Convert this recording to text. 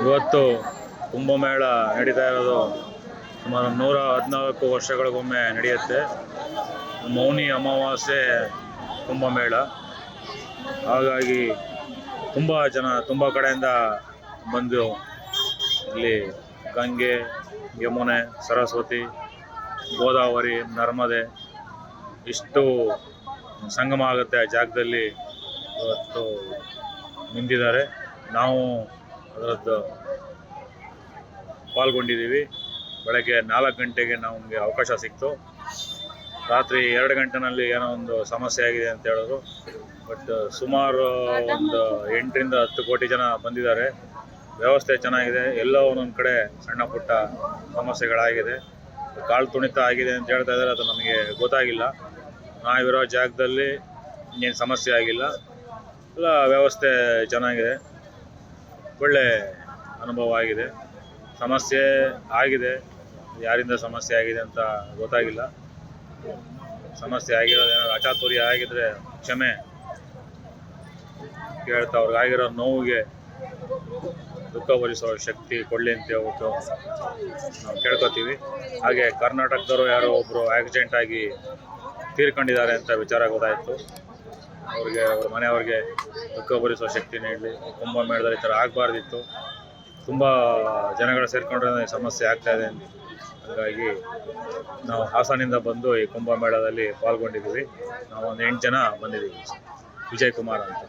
ಇವತ್ತು ಕುಂಭಮೇಳ ನಡೀತಾ ಇರೋದು ಸುಮಾರು ನೂರ ಹದಿನಾಲ್ಕು ವರ್ಷಗಳಿಗೊಮ್ಮೆ ನಡೆಯುತ್ತೆ. ಮೌನಿ ಅಮಾವಾಸ್ಯೆ ಕುಂಭಮೇಳ. ಹಾಗಾಗಿ ತುಂಬ ಜನ ತುಂಬ ಕಡೆಯಿಂದ ಬಂದು ಇಲ್ಲಿ ಗಂಗೆ, ಯಮುನೆ, ಸರಸ್ವತಿ, ಗೋದಾವರಿ, ನರ್ಮದೆ ಇಷ್ಟು ಸಂಗಮ ಆಗುತ್ತೆ ಆ ಜಾಗದಲ್ಲಿ ಇವತ್ತು ನಿಂತಿದ್ದಾರೆ. ನಾವು ಅದರದ್ದು ಪಾಲ್ಗೊಂಡಿದ್ದೀವಿ. ಬೆಳಗ್ಗೆ ನಾಲ್ಕು ಗಂಟೆಗೆ ನಮಗೆ ಅವಕಾಶ ಸಿಕ್ತು. ರಾತ್ರಿ ಎರಡು ಗಂಟೆನಲ್ಲಿ ಏನೋ ಒಂದು ಸಮಸ್ಯೆ ಆಗಿದೆ ಅಂತ ಹೇಳಿದ್ರು ಬಟ್ ಸುಮಾರು ಒಂದು ಎಂಟರಿಂದ ಹತ್ತು ಕೋಟಿ ಜನ ಬಂದಿದ್ದಾರೆ. ವ್ಯವಸ್ಥೆ ಚೆನ್ನಾಗಿದೆ. ಎಲ್ಲೋ ಒಂದೊಂದು ಕಡೆ ಸಣ್ಣ ಪುಟ್ಟ ಸಮಸ್ಯೆಗಳಾಗಿದೆ. ಕಾಲು ತುಣಿತ ಆಗಿದೆ ಅಂತ ಹೇಳ್ತಾ ಇದ್ದಾರೆ. ಅದು ನಮಗೆ ಗೊತ್ತಾಗಿಲ್ಲ. ನಾವಿರೋ ಜಾಗದಲ್ಲಿ ಇನ್ನೇನು ಸಮಸ್ಯೆ ಆಗಿಲ್ಲ. ಎಲ್ಲ ವ್ಯವಸ್ಥೆ ಚೆನ್ನಾಗಿದೆ. ಒಳ್ಳೆ ಅನುಭವ ಆಗಿದೆ. ಸಮಸ್ಯೆ ಆಗಿದೆ. ಯಾರಿಂದ ಸಮಸ್ಯೆ ಆಗಿದೆ ಅಂತ ಗೊತ್ತಾಗಿಲ್ಲ. ಸಮಸ್ಯೆ ಆಗಿರೋದು ಏನಾದ್ರು ಅಚಾತುರ್ಯ ಆಗಿದ್ರೆ ಕ್ಷಮೆ ಕೇಳ್ತಾ ಅವ್ರಿಗೆ ಆಗಿರೋ ನೋವಿಗೆ ದುಃಖ ಭರಿಸೋ ಶಕ್ತಿ ಕೊಡಲಿ ಅಂತ ಹೇಳ್ಬಿಟ್ಟು ನಾವು ಕೇಳ್ಕೊತೀವಿ. ಹಾಗೆ ಕರ್ನಾಟಕದವರು ಯಾರೋ ಒಬ್ಬರು ಆಕ್ಸಿಡೆಂಟ್ ಆಗಿ ತೀರ್ಕೊಂಡಿದ್ದಾರೆ ಅಂತ ವಿಚಾರ ಗೊತ್ತಾಯಿತು. ಅವ್ರಿಗೆ, ಅವ್ರ ಮನೆಯವ್ರಿಗೆ ದುಃಖ ಭರಿಸೋ ಶಕ್ತಿ ನೀಡಲಿ ಕುಂಭಮೇಳದಲ್ಲಿ ಈ ಥರ ಆಗಬಾರ್ದಿತ್ತು. ತುಂಬ ಜನಗಳು ಸೇರಿಕೊಂಡ್ರೆ ಸಮಸ್ಯೆ ಆಗ್ತಾ ಇದೆ. ಹಾಗಾಗಿ ನಾವು ಹಾಸನಿಂದ ಬಂದು ಈ ಕುಂಭಮೇಳದಲ್ಲಿ ಪಾಲ್ಗೊಂಡಿದ್ದೀವಿ. ನಾವು ಒಂದು ಎಂಟು ಜನ ಬಂದಿದ್ದೀವಿ. ವಿಜಯ್ ಕುಮಾರ್ ಅಂತ.